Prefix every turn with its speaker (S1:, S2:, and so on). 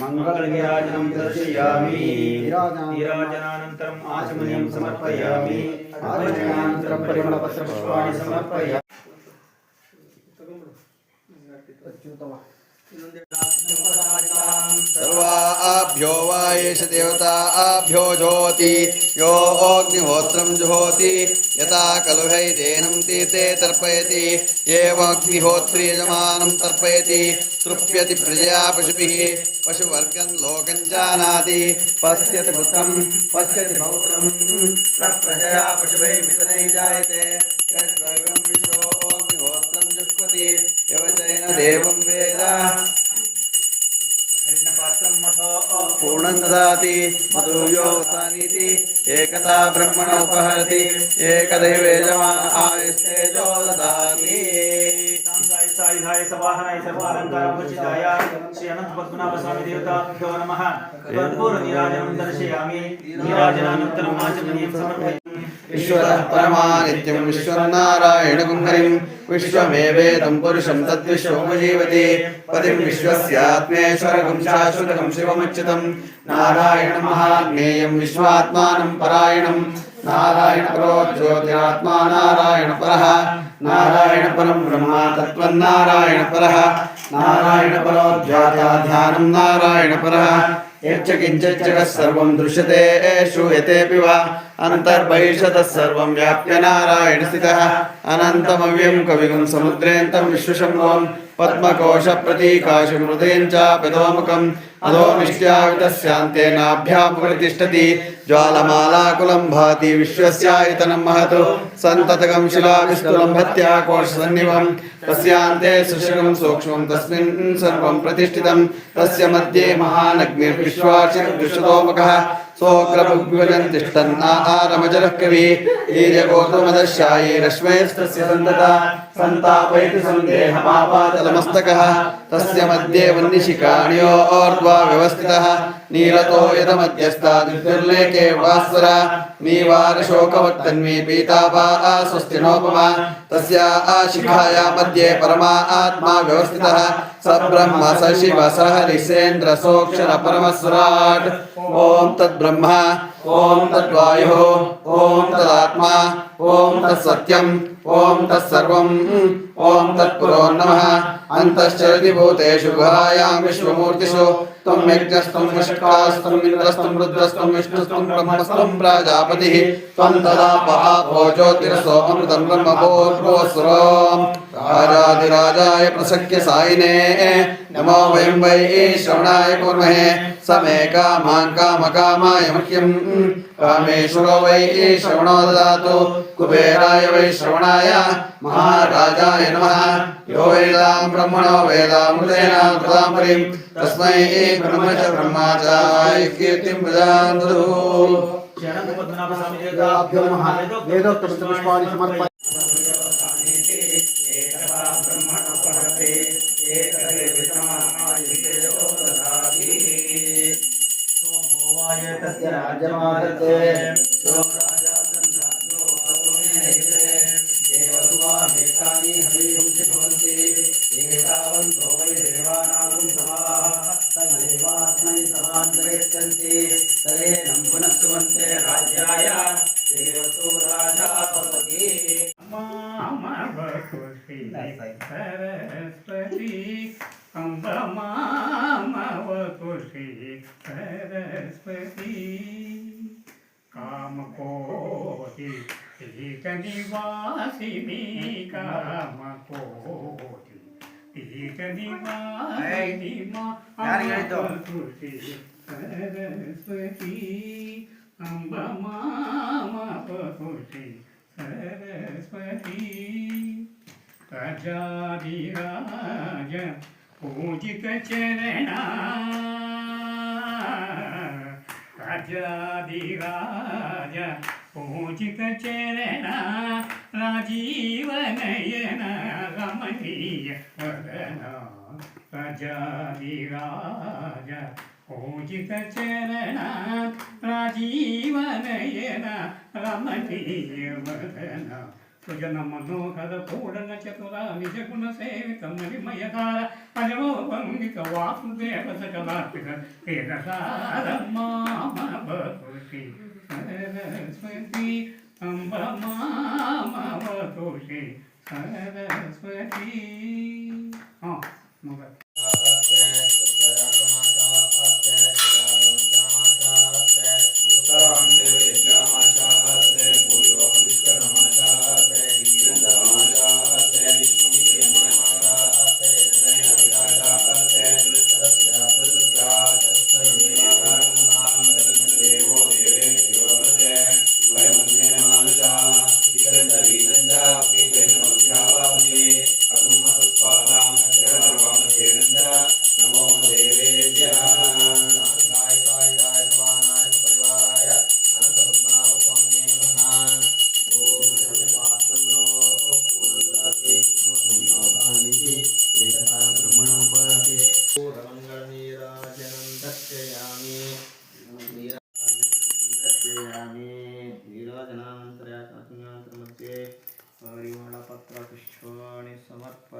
S1: मंगलगिराजनं दर्शयामि
S2: विराजनानन्तरम् आचमनीयं समर्पयामि। आचमनानन्तरं परिमलपत्रपुष्पाणि
S3: एष देवता आभ्यो जुहोति यो अग्निहोत्रं जुहोति यथा खलु है तर्पयति तीर्थे अग्निहोत्री एवग्निहोत्रीयजमानं तर्पयति, तृप्यति प्रजया पशुभिः, पशुवर्गं लोकं जानाति, पश्यति पुत्रं, पश्यति पौत्रं प्रजया पशुभिः मिथुनै जायते, यद्वैवं विश्वोऽग्निहोत्रं जुष्वति यवचैन देवं वेद।
S2: पूर्णं
S3: ददाति एकता ब्रह्मण उपहरति एकदैवेजमान आयुस्तेजो ददाति।
S2: सायुधाय सवाहनाय सर्वालङ्कारमुचिताय श्री अनन्तपद्मनाभस्वामि देवता नमः। तद्पूर्वनीराजनं दर्शयामि। नीराजनानन्तरम् आचमनीयं समर्पयामि। విశ్వర పరమానిత్యం విశ్వన్నారాయణగుం హరిం
S3: విశ్వమేవేదం పురుషం తద్విశ్వముజీవతి
S2: పతిం విశ్వస్యాత్మేశ్వరకం
S3: శాశ్వతకం నారాయణ నారాయణమహాజ్ఞేయం విశ్వాత్మానం పరాయణం నారాయణ పరో జ్యోతిరాత్మా నారాయణ పర నారాయణ పరం బ్రహ్మతత్వం నారాయణ పర
S2: నారాయణ పరో ధ్యానం
S3: నారాయణ పర యచ్చ కించచ్చగ దృశ్యతే ఏషు యతేపి अन्तर्बहिषतः सर्वं व्याप्य नारायणस्थितः। अनन्तमव्यं कविगुं समुद्रेऽन्तं विश्वशम्भुवं। पद्मकोशप्रतीकाशं हृदयं च पदोमुखम् अधो निष्ट्यावितस्यान्तेनाभ्यामुपतिष्ठति ज्वालमालाकुलं भाति विश्वस्यायतनं महतु। सन्ततकं शिलाविस्तुलं भत्याकोशसन्निवं तस्यान्ते सुषुकं सूक्ष्मं तस्मिन् सर्वं प्रतिष्ठितं। तस्य मध्ये महानग्निर्विश्वासिर्दृशतोमुखः सोऽग्रभुग्विभजन् ईर्यगोतमदशायी रश्मैस्तस्य सन्तता।
S2: सन्तापयति सन्देहमापातलमस्तकः।
S3: तस्य मध्ये वह्निशिखाण्योर्ध्वा व्यवस्थितः। नीरतो नीवारशोकवत्तन्वी पीतापा तस्य आशिखाया मध्ये परमा आत्मा व्यवस्थितः। स ब्रह्म स शिव स हरिसेन्द्र सोऽक्षर परमस्वराट्
S4: ॐ
S3: तद्ब्रह्म, ॐ तद्वायुः, ॐ तदात्मा, ॐ तत्सत्यम्, ॐ तत्सर्वम्, ॐ तत्पुरो नमः। अन्तश्चरति भूतेषु गुहायां विश्वमूर्तिषु। त्वं यज्ञस्त्वं इन्द्रस्त्वं रुद्रस्त्वं विष्णुस्त्वं ब्रह्मस्त्वं त्वं अमृतं राजाधिराजाय प्रसख्य सायिने। नमो वयं वै श्रवणाय कुर्महे। समे कामां कामकामाय मह्यं कामेश्वरो वै श्रवणो ददातु कुबेराय वै श्रवणाय।
S2: महाराजाय नमः।
S3: यो वेदां ब्रह्मणो वेदामृतेन कृतां परीं
S2: तस्मै ब्रह्म च ब्रह्मा च
S3: कीर्तिं प्रजान्तु
S5: ब्रह्म अपहते एतदेवमायुषयो दधाति
S2: सोमो वाय तस्य राज्यमादत्ते
S5: यो राजा सन्धात्यो वातो मेनयते देवसुवामेतानि हरियुक्ति भवन्ति एतावन्तो वै देवानागुं समाः तदेवास्मै समान् प्रयच्छन्ति तदेनं पुनः सुवन्ते राज्याय। देवसो राजा भवति।
S4: సరస్వతి అంబ మామవ కుషి సరస్వతి కామకోటి ఏక నివాసిని కామకోటి ఏక నివాసిని మామవ కుషి సరస్వతి అంబ మామవ కుషి సరస్వతి రాజాదిరాజ పూజిత చరణ రాజాదిరాజ పూజిత చరణ రాజీవనయన రమణీయ వదన రాజాదిరాజ పూజిత చరణ రాజీవనయన రమణీయవదన. సుజన మనోహర పూడన చతుర నిజగుణ సేవిత మణిమయార పరమోపంగిక వాసుదేవ సకలార్పిత మామవతుషి. సరస్వతి అంబ సరస్వతి. మొగ.
S5: परिमलपत्रपुष्पाणि समर्पयामि